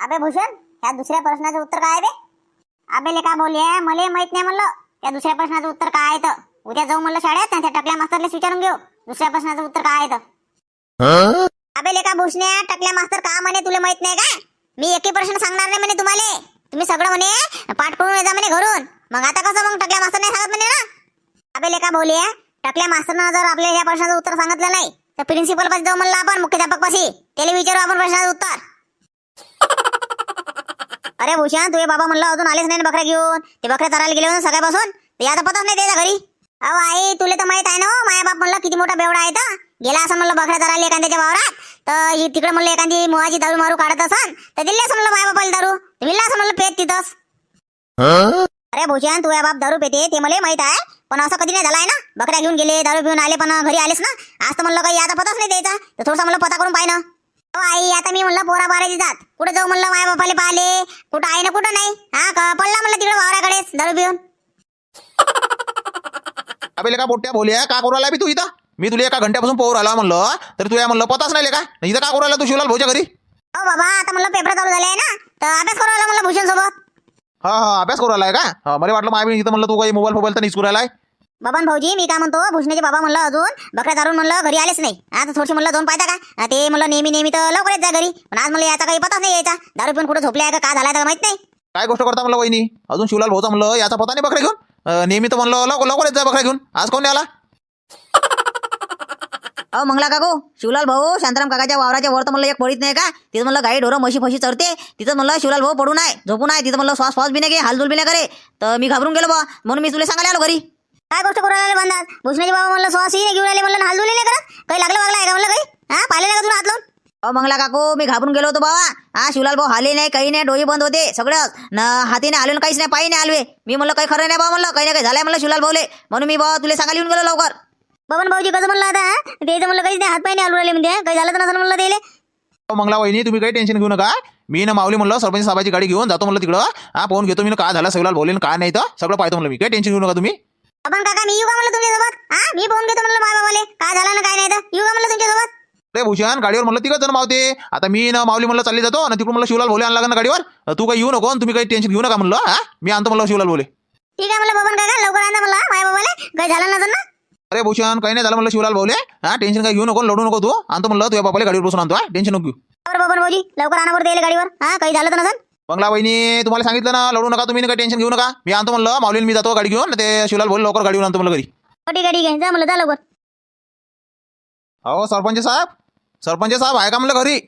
अबे भूषण ह्या दुसऱ्या प्रश्नाचं उत्तर काय आहे बे? अबे लेका बोलले मला माहीत नाही म्हणलं. त्या दुसऱ्या प्रश्नाचं उत्तर काय आहे तर उद्या जाऊ म्हणलं शाळेत त्यांच्या टकल्या मास्तरला विचारून घेऊ. दुसऱ्या प्रश्नाचं उत्तर काय आहे तर अबे लेका भूषण्या टकल्या मास्तर का म्हणे तुला माहीत नाही का मी एकही प्रश्न सांगणार नाही म्हणे तुम्हाला. तुम्ही सगळं म्हणे पाठ करून येजा म्हणे घरून. मग आता कसं मग टकल्या मास्तर नाही सांगत म्हणे ना? अबे लेका बोलूया टकल्या मास्तरनं जर आपल्या ह्या प्रश्नाचं उत्तर सांगितलं नाही तर प्रिन्सिपल पाशी जाऊ म्हणलं आपण मुख्याध्यापक पाशी. त्याला विचारू आपण प्रश्नाचं उत्तर. अरे भूषण तुझे बाबा म्हणलं अजून आलेच नाही बकऱ्या घेऊन. ते बकऱ्या चरायला गेले होते सकाळपासून. ते आता पतच नाही त्याच्या घरी. अहो आई तुला तर माहीत आहे ना हो, माया बाप म्हणलं किती मोठा बेवडा आहे तर. गेला असं म्हणलं बकऱ्या चरायला एखाद्याच्या वावरात. तर तिकडे म्हणलं एखादी मुवाची दारू मारू काढत असन. तर दिली असं म्हणलं माया बापाला दारू. दिला असं म्हणलं पेत तिथंच. अरे भूषण तुझ्या बाप दारू पेते ते मला माहीत आहे. पण असं कधी नाही झालाय ना. बकऱ्या घेऊन गेले दारू पिऊन आले पण घरी आलेस ना. आज तर म्हणलं काही आता पताच नाही द्यायचा. तर थोडसा म्हणलं पता करून पाहिजे आई आता मी म्हणलं पोरा बाराची जात. कुठे जाऊ म्हणलं माया बापाले पाहिले? कुठं आहे ना कुठं नाही? हा का पडला म्हणलं तिकडे वावराकडेच दारू पिऊन. अबे लेका पोट्या बोलिया का करू राहिला बी तू इथं? मी तुला एका घंट्यापासून पोहर आला म्हणलं. तर तुया म्हणलं पताच नाही लेका? इथं का करू राहिला तू शिवलाल भाऊच्या घरी? हो बाबा आता म्हणलं पेपर चालू झाले ना? तर अभ्यास करू आला म्हणलं भूषण सोबत हा हा अभ्यास करू राहिलाय का? मला वाटलं माय इथं म्हणलं तू काही मोबाईल मोबाईल तर निसकू राहिलाय. बबन भाऊजी मी काय म्हणतो भूषणाचे बाबा म्हणलं अजून बकऱ्या दारून म्हणलं घरी आलेच नाही. आता थोडीशी म्हणलं दोन पाहता का? ते म्हणलं नेहमी नेहमी तर लवकर येत जा घरी. पण आज मला याचा काही पताच नाही यायचा. दारू पिऊन कुठं झोपले आहे का काय झालाय तर माहीत नाही. काय गोष्ट करता म्हणलं वहिनी? अजून शिवलाल भाऊचा म्हणलं याचा पता नाही बकऱ्या घेऊन? अं, नेहमी तर म्हणलं लवकर लवकर येत जा बकऱ्या घेऊन. आज कोण नाही आला? अहो मंगला काकू शिवलाल भाऊ शांताराम काकाच्या वावराच्या वर तर म्हणलं एक पडीत नाही का? तिथं म्हणलं गाई ढोरं म्हशी फशी चरते. तिथं म्हणलं शिवलाल भाऊ पडू नाही झोपू नाही तिथं म्हणलं श्वास श्वास बी नाही घे हालदुल बी नाही करे. तर मी घाबरून गेलो बा. म्हणून मी तुला सांगायला आलो घरी. काय गोष्ट करू राहिले बंदात? भूषणाचे बाबा म्हणलं सॉसी घेऊन आले म्हणलं हालदुली नाही करत काही लागलं वागलं आहे का? म्हणलं काही? हा पाहिले का तुला हात लावून? मंगला काकू मी घाबरून गेलो होतो बाबा. हा शिवलाल भाऊ हाले नाही काही नाही डोळे बंद होते सगळं न हातीने आले काहीच नाही पायी नाही आलवे. मी म्हणलं काही खरं नाही बा म्हणलं काही नाही काही झालंय म्हणलं शिवलाल भाऊले. म्हणून मी बाबा तुला सांगायला येऊन गेलो लवकर. बबन भाऊजी कसं म्हणलं आता हा? त्याचं म्हणलं काहीच नाही हात पाय नाही आलू राहिले म्हणजे काही झालं तर नसेल म्हणलं अहो, मंगला वहिनी तुम्ही काही टेन्शन घेऊ नका. मी ना माऊली म्हणलं सरपंच साहेबाची गाडी घेऊन जातो म्हणलं तिकडं. हा फोन घेतो मी ना काय झालं शिवलाल बोलेन काय नाही तर? सगळं पाहतो म्हणलं मी. काही टेन्शन घेऊ नका तुम्ही. आपण काका मी येऊ का म्हणलं तुमच्यासोबत? हा मी फोन घेतो म्हणलं माय बाबाले. काय झालं ना काय नाही तर? येऊ का म्हणलं तुमच्यासोबत? रे भूषण गाडीवर म्हणलं तिघं जण मावते. आता मी ना माऊली म्हणलं चालली जातो आणि तिकडून म्हणलं शिवलाल भोले आणला ना गाडीवर. तू काही येऊ नको आणि तुम्ही काही टेन्शन घेऊ नका म्हणलं हा? मी आणतो म्हणलं शिवलाल भोले. ठीक आहे म्हणलं बबन काका लवकर आणा म्हणलं माय बाबाले. काही झालं नसेल ना? अरे भूषण काही नाही झालं म्हणलं शिवलाल भोले. हा टेन्शन काही घेऊ नको लढू नको तू. आणतो म्हणलं तुझ्या बापाला गाडीवर बसून आणतो हा? टेन्शन नको घेऊ. बरोबर बबन भाऊजी लवकर आणा बरं त्याला गाडीवर. हा काही झालं तर नसेल बंगला वहिनी तुम्हाला सांगितलं ना लढू नका तुम्ही काही टेन्शन घेऊ नका. मी आणतो म्हणलं माऊलीन मी जातो गाडी घेऊन ते शिवलाल भोले लवकर आणतो म्हणलं घरी. आहे जा म्हणलं जा लवकर. अहो सरपंच साहेब सरपंच साहेब आहे का म्हणलं घरी?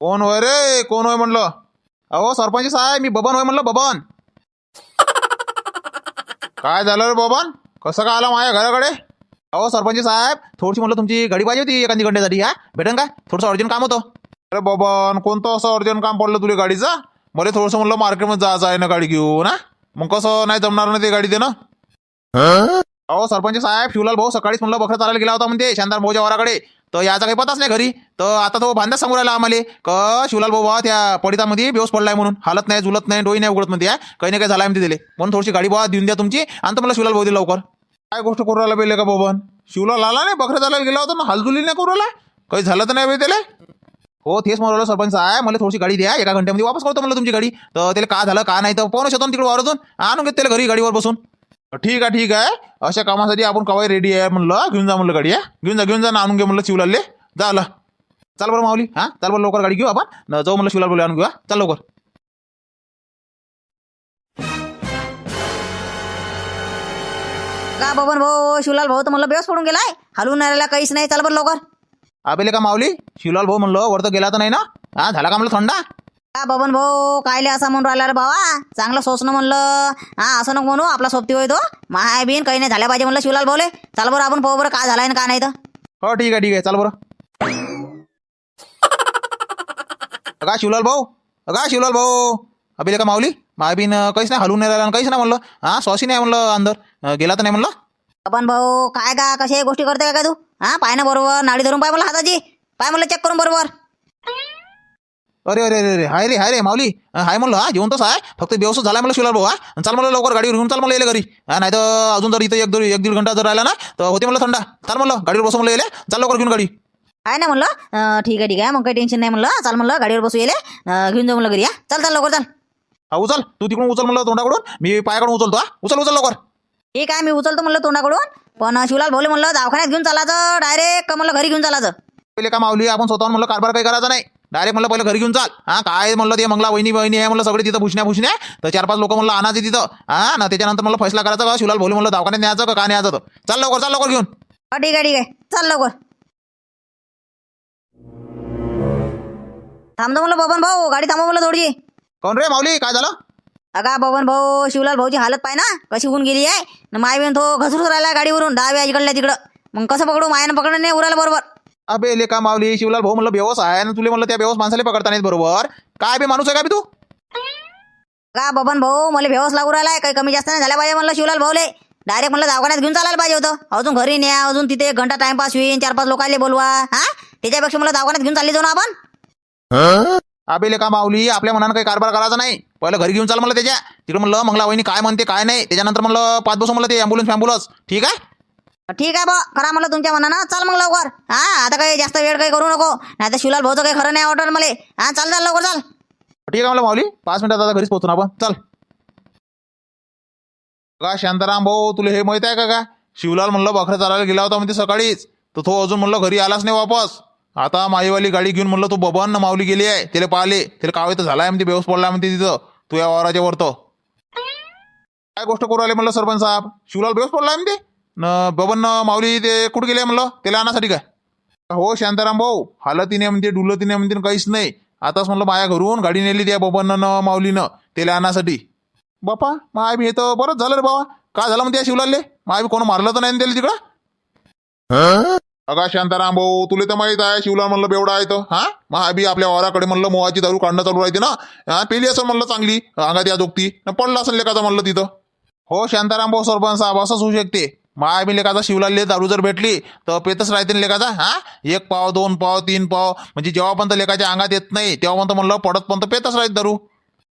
कोण होय रे कोण होय म्हणलं? अहो सरपंच साहेब मी बबन होय म्हणलं बबन. काय झालं रे बबन? कसं काय आला माझ्या घराकडे? अहो सरपंच साहेब थोडीशी म्हणलं तुमची गाडी पाहिजे होती एखादी घंट्यासाठी हा? भेटेन का थोडंसं अर्जंट काम होतं. अरे बबन कोणतं असं अर्जंट काम पडलं तुला गाडीचं? मला थोडंसं म्हणलं मार्केटमध्ये जायचं आहे ना गाडी घेऊन हा? मग कसं नाही जमणार ना ते गाडी देणं? अहो सरपंच साहेब शिवलाल भाऊ सकाळीच म्हणलं बकरा चालायला गेला होता म्हणते शानदार भाऊच्या वराकडे. तर याचा काही पताच नाही घरी. तर आता तो बांधाच सांगू राहिला आम्हाला. क शिवलाल भाऊ बा त्या पडितामध्ये बेवस पडलाय म्हणून. हालत नाही झुलत नाही डोई नाही उघडत म्हणते हा. काही नाही काही झालाय म्हणते दिले म्हणून थोडीशी गाडी बाबा देऊन द्या तुमची. आणतो मला शिवलाल भाऊ दे लवकर. काय गोष्ट करू राहिला बेले का बाबन? शिवलाल आला नाही बकरा चालायला गेला होता ना हालजुली नाही करू राहिला? काही झालं तर नाही त्याला? हो तेच म्हणलं सरपंच आहे मला थोडीशी गाडी द्या एका घंट्यामध्ये वापस करतो म्हणलं तुमची गाडी. तर त्याला का झालं का नाही तर पाहून शकतो तिकडे वावरातून. आणून घेत त्याला घरी गाडीवर बसून. ठीक आहे ठीक आहे. अशा कामासाठी आपण कवाय रेडी आहे म्हणलं घेऊन जा म्हणलं गाडी आहे घेऊन जा घेऊन जा ना आणून घे म्हणलं शिवलालले. झालं चाल बरं माऊली हा. चाल बरं लवकर गाडी घेऊ आपण. जाऊ म्हणलं शिवलाल बोले आणून घेऊ चाल लवकर. का बबन भाऊ शिवलाल भाऊ तर म्हणलं बेस पडून गेलाय. हलवून नाही राहिला काहीच नाही. चाल बरं लवकर. आबेले का माऊली? शिवलाल भाऊ म्हणलं वर तर गेला तर नाही ना? हा झाला का म्हणलं थंडा? का बबन भाऊ कायले असं म्हणून राहिला रे बाबा चांगलं सोचणं म्हणलं. हा असं नको म्हणू आपला सोबती होय तो. माय बिन काही नाही झाल्या पाहिजे म्हणलं शिवलाल भाऊले. चाल बरं आपण पाहू बरं काय झालाय ना का नाही तर. हो ठीक आहे ठीक आहे चाल बरं. अगा शिवलाल भाऊ अगा शिवलाल भाऊ. अबेले का माऊली? मायबीन काहीच नाही हलवून नाही राहिला आणि काहीच नाही म्हणलं. हा सॉसी नाही म्हणलं अंदर. अं, गेला तर नाही म्हणलं? बबन भाऊ काय का कशा गोष्टी करते का तू? हा पाय ना बरोबर नाडी धरून पाय मला हाताची. पाय म्हणलं चेक करून बरोबर. अरे अरे अरे अरे हाय रे हाय रे माऊली. हाय म्हणलं हा जेवण तसं आहे फक्त बेवसूच झाला म्हणलं शिवलाल भाऊ हा. चाल म्हणलं लवकर गाडीवर घेऊन चाल म्हणलं येले घरी. हा नाही तर अजून जर इथं एक दीड एक दीड घंटा जर राहिला ना तर होते म्हणलं थंडा. चाल म्हणलं गाडीवर बसून म्हणलं येले. चाल लवकर घेऊन गाडी. आहे ना म्हणलं? अं, ठीक आहे ठीक आहे. मग काही टेन्शन नाही म्हणलं. चाल म्हणलं गाडीवर बसू अं, घेऊन जाऊ म्हणलं घरी या चल चल लवकर चल. हा उचल. तू तिकडून उचल म्हणलं तोंडाकडून. मी पायाकडून उचलतो हा. उचल उचल लवकर. ठीक आहे मी उचलतो म्हणलं तोंडाकडून? पण शिवलाल भाऊले म्हणलं दवाखान्यात घेऊन चालायचं डायरेक्ट म्हणलं घरी घेऊन चालायचं पहिले का माऊली आपण स्वतःहून म्हणलं कारभार काही करायचा नाही. डायरेक्ट म्हणलं पहिलं घरी घेऊन चाल. हा काय म्हणलं ते मंगला वहिनी वहिनी आहे म्हणलं सगळे तिथं भुसण्या भुसण्या तर चार पाच लोक म्हणलं आणायचे तिथं. हा ना त्याच्यानंतर म्हणलं फैसला करायचा का? शिवलाल भोले म्हणलं दवाखान्यात न्यायचं का? काय न्यायचं? तर चाल लवकर चाल लवकर घेऊन. हा ठीक आहे ठीक आहे. चल लवकर. थांबतो म्हणलं बबन भाऊ गाडी थांबव म्हणलं थोडी कोण रे माऊली काय झालं? अगा बबन भाऊ शिवलाल भाऊची हालत पाय ना. कशी होऊन गेली आहे? न माय बेन तो घसरूच राहिला गाडीवरून डाव्या इकडल्या तिकडं. मग कसं पकडू? मायानं पकडणं नाही उराला बरोबर. अबे ले का माऊली शिवलाल भाऊ म्हणलं बेवस आहे. आणि तुले म्हणलं त्या बेवस माणसाला पकडता नाहीत बरोबर. काय बे माणूस आहे का बे तू? का बबन भाऊ मला व्यवस्थ लागू राहिलाय. काही कमी जास्त नाही झाल्या पाहिजे म्हणलं शिवलाल भाऊले. डायरेक्ट म्हणलं दवाखान्यात घेऊन चालायला पाहिजे होतं. अजून घरी न्या अजून तिथे एक घंटा टाइमपास होईन चार पाच लोकांना बोलवा हा? त्याच्यापेक्षा मला दवाखान्यात घेऊन चालली जाऊ ना आपण. अबे ले का माऊली आपल्या मनानं काही कारभार करायचा नाही. पहिलं घरी घेऊन चाल म्हणलं त्याच्या. तिकडे म्हणलं मंगला वहिनी काय म्हणते काय नाही. त्याच्यानंतर म्हणलं पाच बसू म्हणलं ते अँब्युलन्स फॅम्ब्युलन्स ठीक आहे? ठीक आहे बा करा म्हणलं तुमच्या मनानं. चाल मग लवकर. हा आता काही जास्त वेळ काही करू नको. नाही तर शिवलाल भाऊचं काही खरं नाही वाटत मला. हा चाल चाल लवकर चाल. ठीक आहे म्हणलं माऊली पाच मिनिटात आता घरीच पोहोचू ना आपण. चल. का शांताराम भाऊ तुला हे माहीत आहे का का? शिवलाल म्हणलं बकऱ्या चालायला गेला होता म्हणते सकाळीच. तर तो अजून म्हणलं घरी आलाच नाही वापस. आता माईवाली गाडी घेऊन म्हणलं तो बबन माऊली गेली आहे. त्याला पाहिले. त्याला कावे तर झालाय म्हणते बेवस पडला म्हणते तिथं. तू या वावराच्या वरतो. काय गोष्ट करू आले म्हणलं सरपंच साहेब? शिवलाल बेवस पडलाय म्हणते? न बबन माऊली ते कुठं गेले म्हणलं? त्याला आणण्यासाठी काय? हो शांताराम भाऊ हालतीने म्हणते डुलतीने म्हणते काहीच नाही. आताच म्हणलं माया घरून गाडी नेली त्या बबननं माऊलीनं त्याला आणण्यासाठी बापा माय बी हे तर बरंच झालं रे बाबा. काय झालं म्हणते शिवलाले शिवलालले? माय बी कोण मारलं तर नाही त्याला तिकडं? अगा शांताराम भाऊ तुला तर माहीत आहे शिवला म्हणलं बेवडा आहे तर हा? महाबी आपल्या वाराकडे म्हणलं मोहाची दारू काढणं चालू राहते ना. हा पेली असं म्हणलं चांगली अंगात या दोगती पडलं असेल लेखाचं म्हणलं तिथं. हो शांताराम भाऊ सरपंच साहेब असंच होऊ शकते. महाबी लेखाचा लेखाचा शिवलालले दारू जर भेटली तर पेतच राहते ना लेखाचा हा? एक पाव दोन पाव तीन पाव. म्हणजे जेव्हा पण लेखाच्या अंगात येत नाही तेव्हा पण म्हणलं पडत पण पेतच राहते दारू.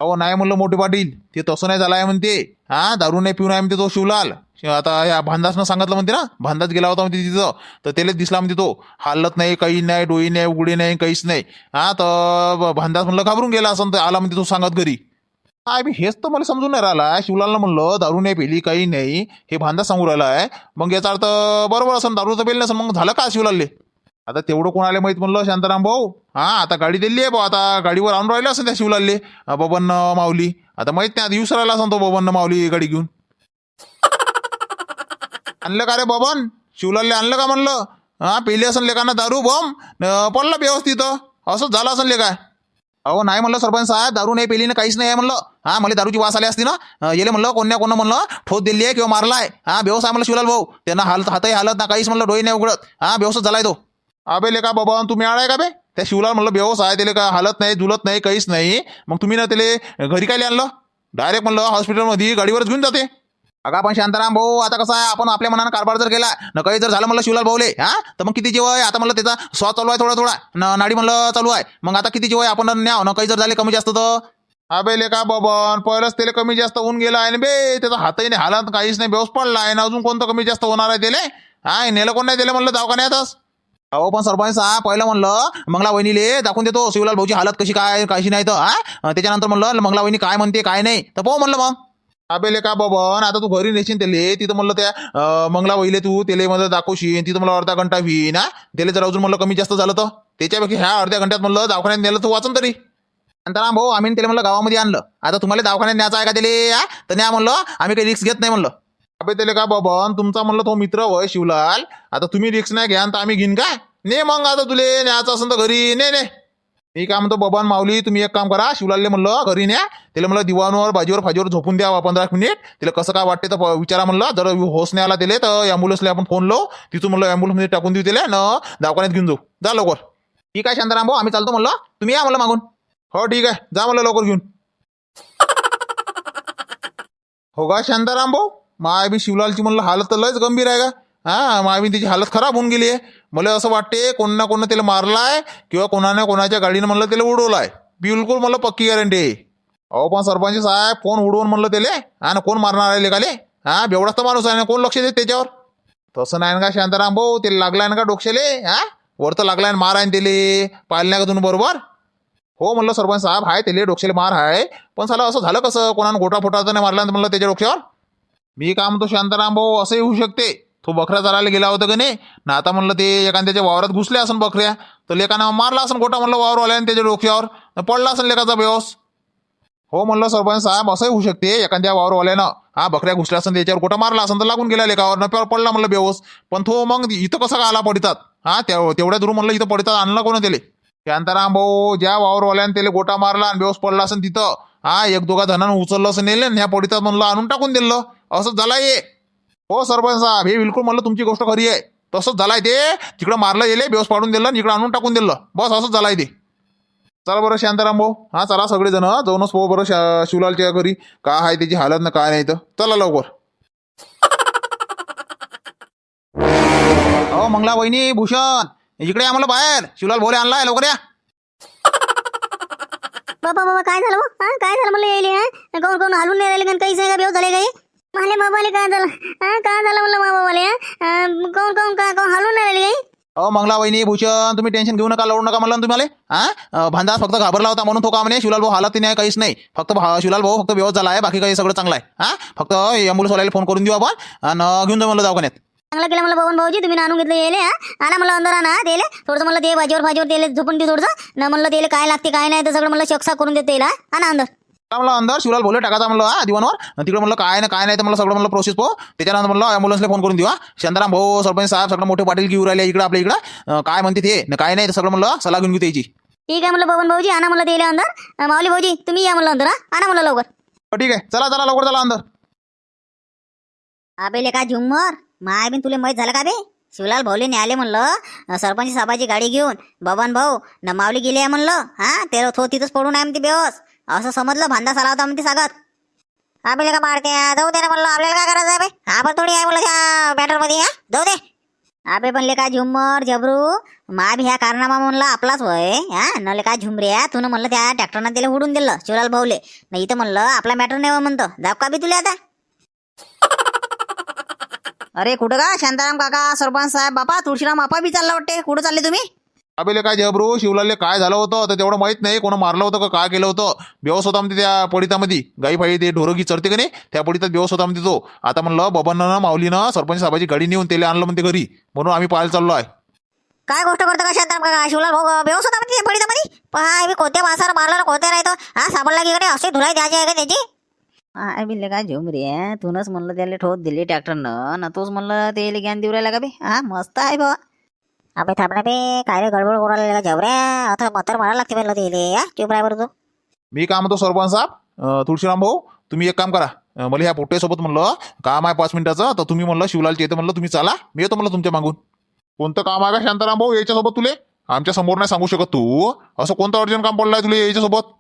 अहो नाही म्हणलं मोठे पाटील. ते तसं नाही झालं आहे म्हणते. हा दारू नाही पिऊन आहे म्हणते तो शिवलाल. आता या भांदासनं सांगितलं म्हणते ना भांदास गेला होता म्हणते तिथं. तर त्याला दिसला म्हणते तो. हालत नाही काही नाही डोई नाही उघडी नाही काहीच नाही. हा तर भांदास म्हणलं घाबरून गेला असं तर आला म्हणते तो सांगत घरी. काय बी हेच तर मला समजून नाही राहिला. शिवलालनं म्हणलं दारू नाही पेली काही नाही. हे भांदा सांगू राहिला आहे. मग याचा अर्थ बरोबर असं दारू तर पेली नसेल मग झालं का शिवलालले? आता तेवढं कोणाला माहीत म्हणलं? शांताराम भाऊ. हा आता गाडी दिली आहे भाऊ. आता गाडीवर आणून राहिलं असं त्या शिवलाले बबन माऊली. आता माहीत नाही आता दिवस राहिला असं तो बबन माऊली गाडी घेऊन. आणलं का रे बबन? शिवलालले आणलं का म्हणलं? हा पेली असन लेकांना दारू बम. पडलं व्यवस्थित. असंच झालं असेल लेखा अहो नाही म्हणलं सरपंच साहेब दारू नाही पेलीनं काहीच नाही आहे म्हणलं. हा मला दारूची वास आली असती ना. येले म्हणलं कोण्या कोण म्हणलं ठोस दिली आहे किंवा मारलाय. हा व्यवसाय म्हणलं शिवलाल भाऊ. त्यांना हालत हातही हालत ना काहीच म्हणलं डोई नाही उघडत. हा व्यवस्थित झालाय तो. अबे लेका बाबा तुम्ही आळाय का बे? त्या शिवला म्हणलं बेवस आहे त्याला काय हालत नाही झुलत नाही काहीच नाही. मग तुम्ही ना त्याला घरी काय आणलं? डायरेक्ट म्हणलं हॉस्पिटलमध्ये गाडीवरच घेऊन जाते. अगा पण शांताराम भाऊ आता कसं आहे आपण आपल्या मनानं कारभार जर केला न काही जर झालं म्हणलं शिवलाल भाऊले हा? तर मग किती जेव आहे आता म्हणलं त्याचा श्वास चालू आहे थोडा थोडा. न नाडी म्हणलं चालू आहे. मग आता किती जीव आहे आपण न्याव? न काही जर झाले कमी जास्त तर? अबे लेका बबन पहिलंच त्याला कमी जास्त होऊन गेला आहे ना बे. त्याचा हातही नाही हालत काहीच नाही बेवस पडला आहे ना अजून कोणतं कमी जास्त होणार आहे त्याला? हा नेलं कोण नाही त्याला म्हणलं दवाखान्यातच. अहो पण सरपंच साहेब पहिलं म्हणलं मंगला वहिनीले दाखवून देतो. शिवलाल भाऊची हालत कशी काय कशी नाही तर हा? त्याच्यानंतर म्हणलं मंगला वहिनी काय म्हणते काय नाही. तर पाहू म्हणलं मग. अबेले का बबन? आता तू घरी नेशील त्याले. तिथं म्हणलं त्या मंगला वहिले तू त्याला म्हणलं दाखवशील तिथं म्हणलं अर्धा घंटा होईन ना त्याला जर अजून म्हणलं कमी जास्त झालं तर? त्याच्यापैकी ह्या अर्ध्या घंट्यात म्हणलं दवाखान्यात नेलं तर वाचन तरी. शांताराम भाऊ आम्ही त्याला म्हणलं गावामध्ये आणलं. आता तुम्हाला दवाखान्यात न्यायचं आहे का त्याला हा? तर न्या म्हणलं. आम्ही काही रिक्स घेत नाही म्हणलं. अबे त्याला का बबन तुमचा म्हणलं तो मित्र वय शिवलाल. आता तुम्ही रिक्स नाही घ्या तर आम्ही घेईन काय? ने मग आता तुले न्यायचं असेल तर घरी ने ने. मी काय म्हणतो बबन माऊली तुम्ही एक काम करा शिवलालले म्हणलं घरी न्या. त्याला म्हणलं दिवाणवर बाजीवर फाजीवर झोपून द्या पंधरा मिनिट. तिला कसं काय वाटते तर विचारा म्हणलं. जर होस नाही आला त्याला तर ॲम्ब्युलन्सला आपण फोन लावू. तिथून म्हणलं ॲम्ब्युलन्समध्ये टाकून देऊ त्याला न दवाखान्यात घेऊन जाऊ. जा लवकर. ठीक आहे शांताराम भाऊ आम्ही चालतो म्हणलं. तुम्ही या म्हणलं मागून. हो ठीक आहे. जा म्हणलं लवकर घेऊन. हो का शांताराम भाऊ? माय बी शिवलालची म्हणलं हालत तर लयच गंभीर आहे का? हा माय बी त्याची हालत खराब होऊन गेली आहे. मला असं वाटते कोण ना कोण त्याला मारलाय किंवा कोणाने कोणाच्या गाडीनं म्हणलं त्याला उडवलाय. बिलकुल मला पक्की गॅरंटी आहे. अहो पण सरपंच साहेब कोण उडवून म्हणलं त्याले? हा ना कोण मारणार आहे लेखाले हा बेवडाच तर माणूस आहे ना कोण लक्ष देत त्याच्यावर? तसं नाही ना का शांताराम भाऊ? त्याला लागलाय ना का डोक्षेले हा? वर तर लागलाय आणि मार आहे त्याले. पाहिलं नाही का तुम्ही बरोबर? हो म्हणलं सरपंच साहेब हाय त्याले डोक्याला मार आहे पण साला असं झालं कसं? कोणानं गोटा फोटाचा नाही मारला म्हणलं त्याच्या डोक्यावर? मी काय म्हणतो शांताराम भाऊ असंही होऊ शकते. तो बकऱ्या चालायला गेला होता का नाही? ना आता म्हणलं ते एखाद्याच्या वावरात घुसले असन बकऱ्या. तर लेकानं मारला असन गोटा म्हणलं वावरवाल्याने त्याच्या डोक्यावर. पडला असन लेकाचा बेवस हो म्हणलं सरपंच साहेब असंही होऊ शकते एखाद्या वावरवाल्यानं. हा बकऱ्या घुसल्या असन त्याच्यावर गोटा मारला असन तर लागून गेला लेकावर. न पडला म्हणलं बेवस पण तो मग इथं कसं का आला पडतात? हा तेवढ्या दूर म्हणलं इथं पडतात आणलं कोण त्याले? शांताराम भाऊ ज्या वावरवाल्यानं त्याला गोटा मारला आणि बेवस पडला असन तिथं. हा एक दोघा जणांना उचललं असं नेलं आणि ह्या पडितात म्हणलं आणून टाकून दिलं. असंच झालंय. हे हो सरपंच साहेब हे बिलकुल म्हणलं तुमची गोष्ट खरी आहे. तसंच झालाय ते. तिकडं मारलं गेले बेवस पाडून दिलं इकडं आणून टाकून दिलं. बस असंच झालाय ते. चला बरं शांताराम भाऊ. हा चला सगळेजण जाऊनच पाहू बरं शा शिवलालच्या घरी काय आहे त्याची हालत ना काय नाही तर चला लवकर. अहो मंगला वहिनी भूषण इकडे आम्हाला बाहेर. शिवलाल भोले आणलाय लवकर या. बाबा बाबा काय झालं मग हा काय झालं मला यायले हा? कोण कोण हलून नाही राहिले काही नाही का बेव झाले काही? माले बाबाले काय झालं? हा काय झालं म्हणलं बाबाले कोण कोण काय कोण हलून नाही राहिले काही? अहो मंगला वहिनी भूषण तुम्ही टेन्शन घेऊ नका लढू नका म्हणलं ना तुम्हाला. हा? भांडास फक्त घाबरला होता म्हणून तो का म्हणे शिवलाल भाऊ हालत नाही काहीच नाही. फक्त भा- शिवलाल भाऊ फक्त व्यवस्था झाला आहे बाकी काही सगळं चांगलं आहे. हा? फक्त ॲम्ब्युलन्सवाल्याला फोन करून देऊ आपण आणि घेऊन जाऊ म्हणलं दवाखान्यात. चांगलं केलं मला बबन भाऊजी तुम्ही आणून घेतलं येले हा? आणा मला अंदर आणा तेले. थोडंसं म्हणलं ते भाजीवर भाजीवर तेले झोपून दे थोडंसं. न म्हणलं तेले काय लागते काय नाही तर सगळं म्हणलं शकसा करून देते हा? आणा अंदर का म्हणलं अंदर. शिवलाल भोले टाकायचा म्हणलं हा दिवाणवर. आणि तिकडे म्हणलं काय ना काय नाही. तर मला सगळं म्हणलं प्रोसेस पो. त्याच्यानंतर म्हणलं ॲम्ब्युलन्सला फोन करून हा. शांताराम भाऊ सरपंच साहेब सगळं मोठे पाटील घेऊन राहिले इकडे आपल्या इकडं. काय म्हणते ते? काय नाही तर सगळं म्हणलं सलाह घेऊन घेऊ त्याची. ठीक आहे म्हणलं बबन भाऊजी आणा म्हणलं तेले अंदर. माऊली भाऊजी तुम्ही या म्हणलं अंदर हा. आणा म्हणलं लवकर. हो, ठीक आहे. चला चला लवकर चला अंदर. अबेले काय झुम्मर? माय बिन तुले माहीत झालं का बे? शिवलाल भाऊले न्याले म्हणलं सरपंच साहेबाची गाडी घेऊन बबन भाऊ न माऊली गेली आहे म्हणलं हा? ते थो तिथंच पडून आहे म्हणते बेवस असं समजलं भांडा साला होता म्हणते सागत अबेले का मारते जाऊ दे ना म्हणलं आपल्याला काय करायचं आहे बे? आपण थोडी आहे म्हणलं त्या बॅटरमध्ये हा? जाऊ दे. अबे पण ले काय झुम्मर जबरू? मा बी ह्या कारणामा म्हणलं आपलाच वय हा? नले काय झुमऱ्या तू म्हणलं त्या ट्रॅक्टरनं त्याला उडून दिलं शिवलाल भाऊले. नाही तर म्हणलं आपला मॅटर नाही म्हणतो. जाऊ का बी तुला आता. अरे कुठं का शांताराम काका सरपंच साहेब बापा तुळशीराम बापा बी चालला वाटते. कुठं चालले तुम्ही? अबेले काय जबरू शिवलालले काय झालं होतं? तर तेवढं माहीत नाही. कोण मारलं होतं का काय केलं होतं? बेवस होता म्हणते त्या पडितामध्ये गाई फाई ते ढोरगी चरते का नाही? त्या पडितात बेवस होता म्हणते तो. आता म्हणलं बबननं माऊलीनं सरपंच साहेबाची गाडी नेऊन त्याला आणलं म्हणते घरी. म्हणून आम्ही पाहायला चाललो आहे. काय गोष्ट करतो का शांताराम काका? शिवलाल भाऊ बेहोस होता म्हणजे पडितामध्ये पहा मी कोणत्या माणसाला मारला कोणत्या नाही तो हा सापडला की कडे असे धुलाई द्यायचे आहे का त्याची? हा बिल्ले काय झुम रे तूनच म्हणलं त्याला ठोत दिली ट्रॅक्टरनं. ना तूच म्हणलं ते ज्ञान देऊ राहिला का बे? हा मस्त आहे बा अबे थांबना बे काय रे गडबड उडालेला जबऱ्या आता मतर मारायला लागते म्हणलं तेले या चुप राय बरं तू. मी काय म्हणतो सरपंच साहेब. तुळशीराम भाऊ तुम्ही एक काम करा. मला ह्या पोट्यासोबत म्हणलं काम आहे पाच मिनिटाचं तर तुम्ही म्हणलं शिवलालच्या येतं म्हणलं तुम्ही चला. मी येतो म्हणलं तुमच्या मागून. कोणतं काम आहे का शांताराम भाऊ याच्यासोबत तुले? आमच्यासमोर नाही सांगू शकत तू. असं कोणतं अर्जंट काम पडलं आहे तुला याच्यासोबत?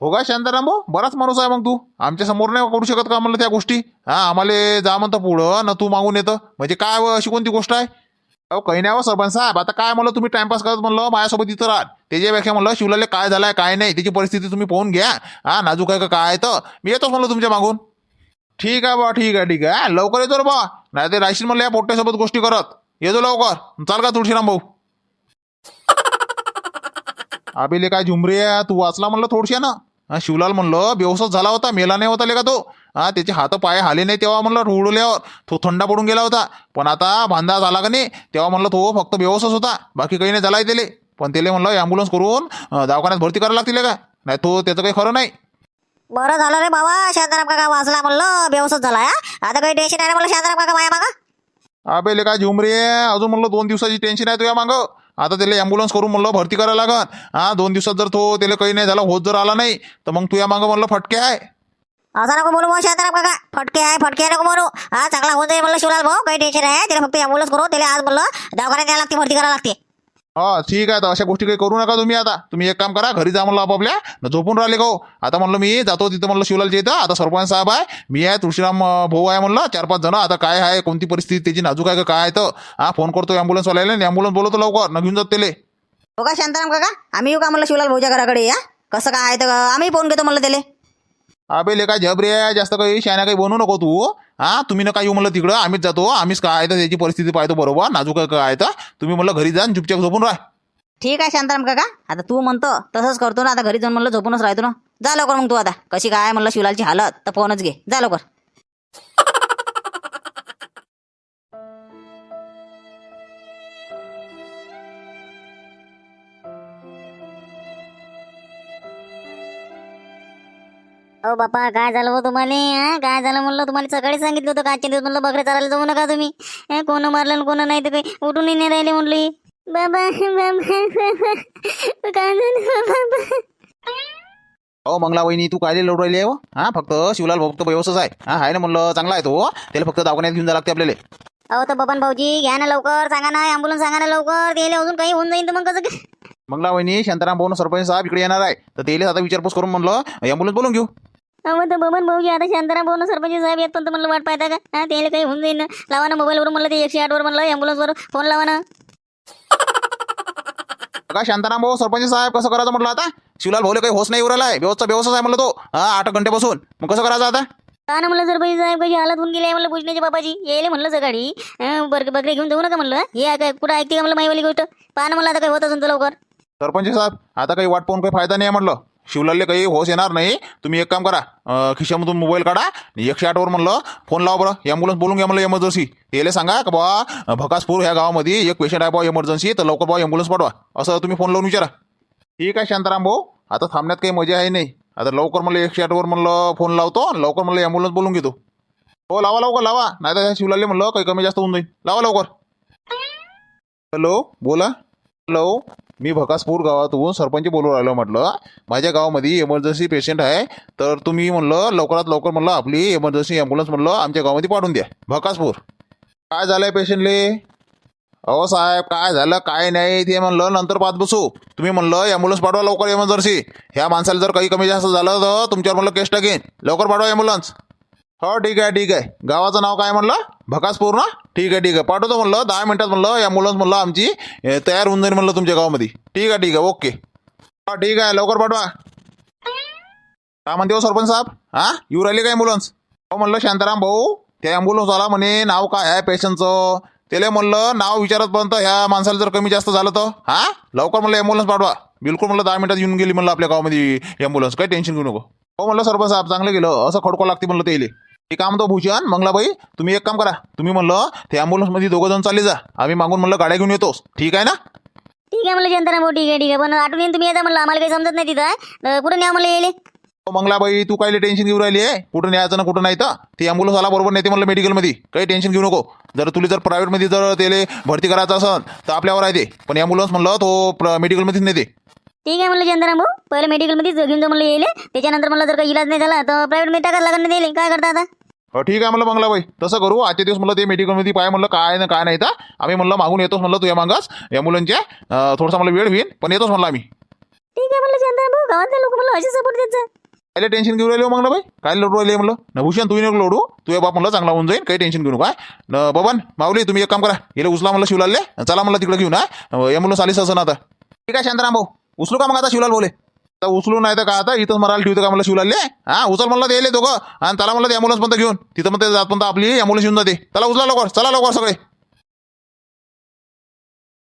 हो का शांताराम भाऊ? बराच माणूस आहे मग तू. आमच्यासमोर नाही करू शकत का म्हणलं त्या गोष्टी? हा आम्हाला जा म्हणतं पुढं ना तू मागून येतं. म्हणजे काय अशी कोणती गोष्ट आहे? अहो काही नाही हो सरपंच साहेब आता काय म्हणलं तुम्ही टाइमपास करत म्हणलं? माझ्यासोबत इथं राहा. त्याच्यापेक्षा म्हणलं शिवलाले काय झालाय काय नाही त्याची परिस्थिती तुम्ही पाहून घ्या. हा नाजूक आहे का काय आहे तर. मी येतोच म्हणलं तुमच्या मागून. ठीक आहे बा ठीक आहे ठीक आहे. हा, लवकर येतो रे बा. नाही ते राशील म्हणलं या पोट्ट्यासोबत गोष्टी करत. येतो लवकर. चाल का तुळशीराम भाऊ? आबेले काय झुमरे आहे, तू वाचला म्हणलं थोडशा ना? हा शिवलाल म्हणलं बेवसच झाला होता मेला नाही होता ले का तो. हा त्याचे हात पाय हाले नाही तेव्हा म्हणलं उडवल्यावर तो थंडा पडून गेला होता. पण आता बांधा झाला का नाही तेव्हा म्हणलं तो फक्त बेवसच होता. बाकी काही नाही झालाय त्याले. पण त्याला म्हणलं ॲम्ब्युलन्स करून दवाखान्यात भरती करायला लागतील का नाही तो त्याचं काही खरं नाही. बरं झालं रे बाबा शांताराम काका वाचला म्हणलं बेवसच झाला आता काही टेन्शन आहे ना म्हणलं शांताराम काका माया मागा? अबे काय झुमरे अजून म्हणलं दोन दिवसाची टेन्शन आहे तुझ्या मागं. आता त्याला ॲम्ब्युलन्स करून म्हणलं भरती करायला लागन. हा दोन दिवसात जर तो त्याला काही नाही झाला होत जर आला नाही तर मग तुया मागं म्हणलं फटके आहे. असं नको बोलू मग शांताराम काका फटके आहे फटके आहे नको बोलू. हा चांगला होऊन जाईल म्हणलं शिवलाल भाऊ काही टेन्शन आहे त्याला फक्त ॲम्ब्युलन्स करू त्याला आज म्हणलं दवाखान्यात यायला लागते भरती करायला लागते. हा ठीक आहे तर अशा गोष्टी काही करू नका तुम्ही आता. तुम्ही एक काम करा घरी जा म्हणलं आपापल्या न झोपून राहिले का हो? आता म्हणलं मी जातो तिथं म्हणलं शिवलालच्या इथं. आता सरपंच साहेब आहे मी आहे तुळशीराम भाऊ आहे म्हणलं चार पाच जण. आता काय आहे कोणती परिस्थिती त्याची नाजूक आहे का काय आहे तर. हा फोन करतो ॲम्ब्युलन्सवाल्याला ॲम्ब्युलन्स बोलवतो लवकर. न घेऊन जात त्याले. हो का शांताराम काका? आम्ही येऊ का म्हणलं शिवलाल भाऊच्या घराकडे या? कसं काय आहे तर आम्ही फोन घेतो म्हणलं त्याला. अबे ले काय झबरे आहे जास्त काही शाण्या काही बनवू नको तू. हा तुम्ही नका येऊ म्हणलं तिकडं आम्हीच जातो आम्हीच काय तर त्याची परिस्थिती पाहतो बरोबर नाजूक काय तर तुम्ही म्हणलं घरी जा आणि चुपचाप झोपून राहा. ठीक आहे शांताराम काका. आता तू म्हणतो तसंच करतो ना आता घरी जाऊन म्हणलं झोपूनच राहतो ना. जा लवकर मग तू आता. कशी काय म्हणलं शिवलालची हालत तर फोनच घे. जा लवकर. अहो बापा काय झालं हो तुम्हाला हा? काय झालं म्हणलं? तुम्हाला सकाळी सांगितलं होतं कालच्या दिवस म्हणलं बकऱ्या चारायला जाऊ नका तुम्ही. हे, कोण मारलं आणि कोण नाही तर काही उठूनही नाही राहिले म्हणली बाबा बाबा काय झालं बाबा? अहो मंगला वहिनी तू काय लढू राहिली आहे हो? हा फक्त शिवलाल भाऊ फक्त व्यवस्थित आहे. हा आहे ना म्हणलं चांगला आहे तो त्याला फक्त दवाखान्यात घेऊन जावं लागते आपल्याला. अहो तर बबन भाऊजी घ्या ना लवकर सांगा ना ॲम्ब्युलन्स सांगा ना लवकर त्याला अजून काही होऊन जाईल तर मग कसं? काय? मंगला वहिनी शांताराम भाऊ सरपंच साहेब इकडे येणार आहे. तर त्याला आता विचारपूस करून म्हणलं ॲम्ब्युलन्स बोलून घेऊ. अहो तर बबन भाऊजी आता शांताराम भाऊ सरपंच साहेब येत पण म्हणलं वाट पाहता का? हा त्याला काही होऊन जाईल ना. लावा ना मोबाईलवर म्हणलं ते एकशे आठवर म्हणलं ॲम्ब्युलन्सवर फोन लावा ना. का शांताराम भाऊ सरपंच साहेब कसं करायचं म्हटलं आता? शिवलाल भाऊला काही होस नाही उराला आहे व्यवस्था व्यवस्था आहे म्हणलं तो. हा आठ घंट्यापासून मग कसं करायचं आता? का ना म्हणलं सरपंच साहेब कशी हालत होऊन गेली आहे म्हणलं पूजण्याचे बाबाजी यायले म्हणलं सकाळी. अं, बर बकरी घेऊन जाऊ नका म्हणलं. हे आहे काय कुठं ऐकते का म्हणलं माईवाली गोष्ट? पहा ना मला आता काही होत असेल तर लवकर. सरपंच साहेब आता काही वाट पाहून काही फायदा नाही आहे म्हटलं शिवलालले काही होस येणार नाही. तुम्ही एक काम करा अं, खिशामधून मोबाईल काढा आणि एकशे आठवर म्हणलं फोन लावा बरं. ॲम्ब्युलन्स बोलून घ्या म्हणलं एमर्जन्सी त्याला सांगा का बा भकासपूर ह्या गावामध्ये एक पेशंट आहे बा एमर्जन्सी तर लवकर बा ॲम्ब्युलन्स पाठवा. असं तुम्ही फोन लावून विचारा. ठीक आहे शांताराम भाऊ. आता थांबण्यात काही मजा आहे नाही. आता लवकर म्हणलं एकशे आठवर म्हणलं फोन लावतो आणि लवकर म्हणलं ॲम्ब्युलन्स बोलून घेतो. हो लावा लवकर लावा. नाही तर शिवलाले म्हणलं काही कमी जास्त होऊन जाईल. लावा लवकर. हॅलो बोला. हॅलो. मी भकासपूर गावातून सरपंच बोलून राहिलो म्हटलं माझ्या गावामध्ये इमर्जन्सी पेशंट आहे तर तुम्ही म्हणलं लवकरात लवकर म्हणलं आपली इमर्जन्सी ॲम्ब्युलन्स म्हणलं आमच्या गावामध्ये पाठवून द्या. भकासपूर. काय झालं आहे पेशंटले अहो साहेब काय झालं काय नाही ते म्हणलं नंतर पाहत बसू. तुम्ही म्हणलं ॲम्ब्युलन्स पाठवा लवकर इमर्जन्सी ह्या माणसाला जर काही कमी जास्त झालं तर तुमच्यावर म्हणलं केस टाकेन. लवकर पाठवा ॲम्ब्युलन्स हो ठीक आहे ठीक आहे. गावाचं नाव काय म्हणलं? भकासपूर ना? ठीक आहे ठीक आहे. पाठवतो म्हणलं दहा मिनटात म्हणलं ॲम्ब्युलन्स म्हणलं आमची तयार होऊन जाईल म्हणलं तुमच्या गावामध्ये. ठीक आहे ठीक आहे ओके. हा ठीक आहे लवकर पाठवा. काय म्हणते हो सरपंच साहेब? हा? येऊ राहिले काय ॲम्ब्युलन्स हो म्हणलं शांताराम भाऊ त्या ॲम्ब्युलन्सवाला म्हणे नाव काय आहे पेशंटचं त्याला म्हणलं नाव विचारतपर्यंत ह्या माणसाला जर कमी जास्त झालं तर? हा? लवकर म्हणलं ॲम्ब्युलन्स पाठवा. बिलकुल म्हणलं दहा मिनिटात येऊन गेली म्हणलं आपल्या गावामध्ये ॲम्ब्युलन्स काही टेन्शन घेऊ नको. हो म्हणलं सरपंच साहेब चांगलं गेलं असं खडको लागते म्हणलं त्याला. एक काम तो भूषण मंगलाबाई तुम्ही एक काम करा. तुम्ही म्हणलं ते ॲम्ब्युलन्समध्ये दोघं जण चालले जा. आम्ही मागून म्हणलं गाड्या घेऊन येतोस. ठीक आहे ना? ठीक आहे म्हणलं शांताराम भाऊ ठीक आहे ठीक आहे. पण आठवण येईन तुम्ही येता म्हणलं. आम्हाला काही समजत नाही तिथं. तर कुठं न्या म्हणलं येईल मंगलाबाई तू काय टेन्शन घेऊ राहिली आहे कुठं न्यायचं ना कुठं नाही तर? ते ॲम्ब्युलन्स आला बरोबर नेते म्हणलं मेडिकलमध्ये काही टेन्शन घेऊ नको. जर तुला जर प्रायव्हेटमध्ये जर त्याला भरती करायचं असेल तर आपल्यावर आहे ते. पण ॲम्ब्युलन्स म्हणलं तो मेडिकलमध्येच नेते. ठीक आहे म्हणलं शांताराम भाऊ. पहिले मेडिकलमध्येच घेऊन जाऊ म्हणलं येईल त्याच्यानंतर मला जर काही इलाज नाही झाला तर प्रायव्हेटमध्ये टाकायला लागणार नाही काय करता आता? ठीक आहे म्हणलं मंगलाबाई. तसं करू आजच्या दिवस म्हणलं ते मेडिकलमध्ये पाय म्हणलं काय ना काय नाही तर आम्ही म्हणलं मागून येतोच म्हणलं तुझ्या मागास ॲम्ब्युलन्सच्या अं, थोडासा मला वेळ होईल पण येतोच म्हणलं आम्ही. ठीक आहे म्हणलं शांताराम भाऊ गावातले लोक मला असे सपोर्ट देत जा. काय टेन्शन घेऊन राहिले हो मंगलाबाई? काय लढू राहिले म्हणलं? न भूषण तू नको लढू तुझ्या बाप म्हणलं चांगला होऊन जाईल काही टेन्शन घेऊ काय न बबन माऊली तुम्ही एक काम करा. गेले उचला म्हणलं शिवलालले. चला म्हणलं तिकडे घेऊन हा. ॲम्ब्युलन्स आलीच असं ना आता. ठीक आहे शांताराम भाऊ. उचलू का मग आता शिवलाल बोले? आता उचलू नाही तर का आता? इथंच मरायला ठेवतो का मला शिवलाले हा उचल म्हणलं ते दोघं. आणि त्याला म्हणलं ते ॲम्ब्युलन्स पण घेऊन. तिथं मग ते जात पण आपली ॲम्ब्युलन्स येऊन जाते. त्याला उचला लवकर. चला लवकर सगळे.